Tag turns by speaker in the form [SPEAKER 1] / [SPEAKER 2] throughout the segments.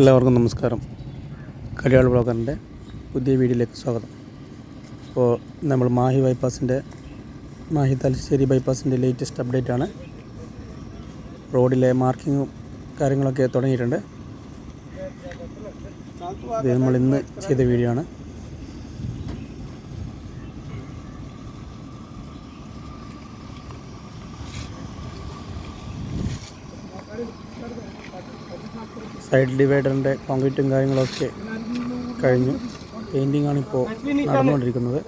[SPEAKER 1] എല്ലാവർക്കും നമസ്കാരം. കരിയാൾ ബ്ലോഗറിന്റെ പുതിയ വീഡിയോയിലേക്ക് സ്വാഗതം. അപ്പോൾ നമ്മൾ മാഹി ബൈപ്പാസിന്റെ മാഹി തലശ്ശേരി ബൈപ്പാസിന്റെ ലേറ്റസ്റ്റ് അപ്ഡേറ്റ് ആണ്. റോഡിലെ മാർക്കിങ്ങും കാര്യങ്ങളൊക്കെ തുടങ്ങിയിട്ടുണ്ട്. ഇത് നമ്മൾ ഇന്ന് ചെയ്ത വീഡിയോ ആണ്. സൈഡ് ഡിവൈഡറിന്റെ കോൺക്രീറ്റും കാര്യങ്ങളൊക്കെ കഴിഞ്ഞു. പെയിന്റിംഗ് ആണ് ഇപ്പോൾ നടന്നുകൊണ്ടിരിക്കുന്നത്.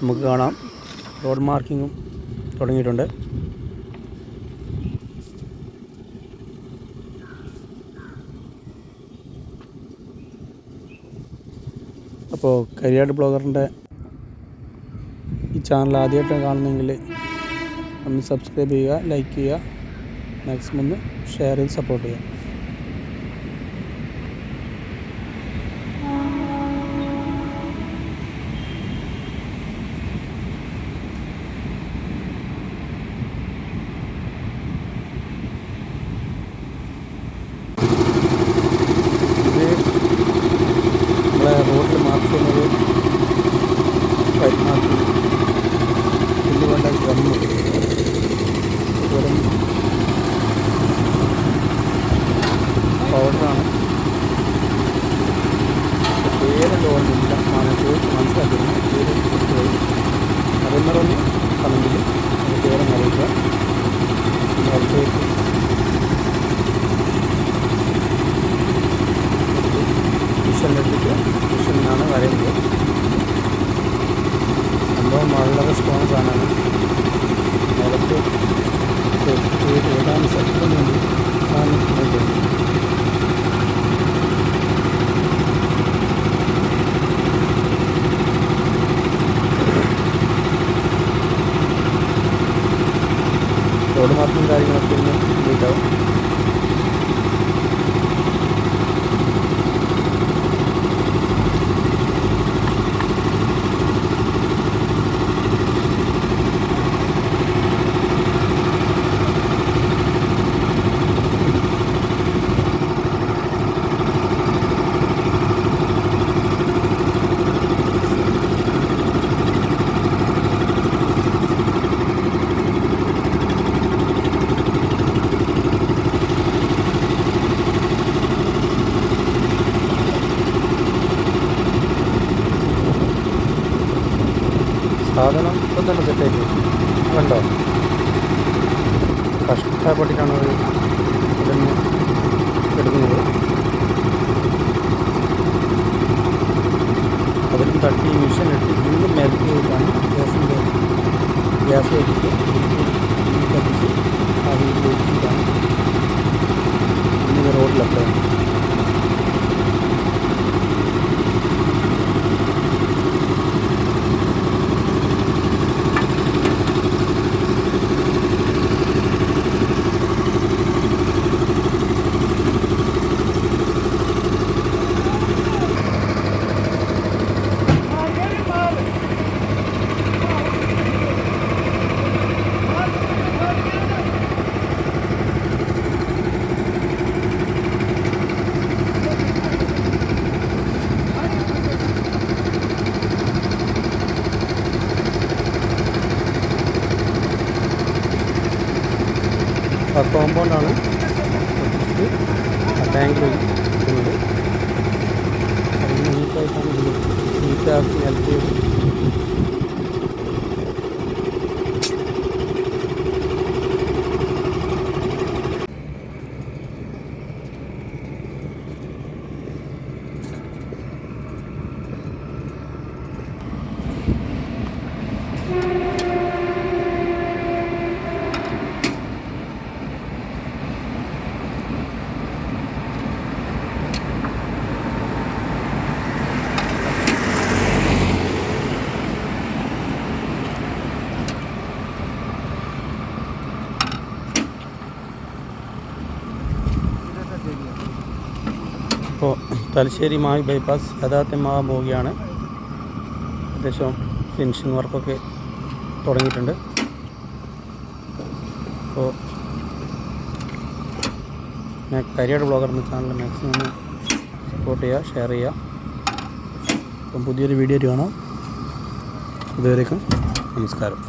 [SPEAKER 1] നമുക്ക് കാണാം. റോഡ് മാർക്കിങ്ങും തുടങ്ങിയിട്ടുണ്ട്. അപ്പോൾ കരിയാട് ബ്ലോഗറിന്റെ ഈ ചാനൽ ആദ്യമായിട്ട് കാണുന്നെങ്കിൽ ഒന്ന് സബ്സ്ക്രൈബ് ചെയ്യുക ലൈക്ക് ചെയ്യുക. മാക്സിമം ഒന്ന് ഷെയർ ചെയ്ത് സപ്പോർട്ട് ചെയ്യുക ഓർമ്മയില്ല ചോദിച്ച് മനസ്സിലാക്കിയിരുന്നു പേര് കൊടുത്തുപോയി അറിയുന്നവരൊന്ന് കമന്റിൽ അത് അറിയിക്കുക അടുത്തേക്ക് റോഡ് മാർക്കും കാര്യങ്ങളൊക്കെ ഇന്ന് കംപ്ലീറ്റ് സാധനം ഇപ്പം തന്നെ സെറ്റായിട്ട് കണ്ടോ? കഷ്ടപ്പെട്ടിട്ടാണ് ഇതൊന്ന് എടുക്കുന്നത് അതിലും തട്ടി മിഷൻ ഇട്ട് വീണ്ടും മേലേക്ക് ചെയ്തിട്ടാണ് ഗ്യാസിന്റെ ഗ്യാസ് വെച്ചിട്ട് കത്തിച്ച് ആ വീട്ടിൽ വെച്ചിട്ടാണ്. ഇന്ന് റോഡിലൊക്കെ കോമ്പൗണ്ടാണ് ടാങ്കിൽ അതിന് നീറ്റായിട്ടാണ് എൽ ഹെൽപ്പ് ചെയ്ത് ഇപ്പോൾ തലശ്ശേരി മായി ബൈപ്പാസ് യാഥാർത്ഥ്യമാകാൻ പോവുകയാണ്. ഏകദേശം ഫിനിഷിങ് വർക്കൊക്കെ തുടങ്ങിയിട്ടുണ്ട്. അപ്പോൾ കരിയർ ബ്ലോഗർ എന്ന ചാനൽ മാക്സിമം സപ്പോർട്ട് ചെയ്യുക ഷെയർ ചെയ്യുക. അപ്പം പുതിയൊരു വീഡിയോ കാണാം. ഇതുവരേക്കും നമസ്കാരം.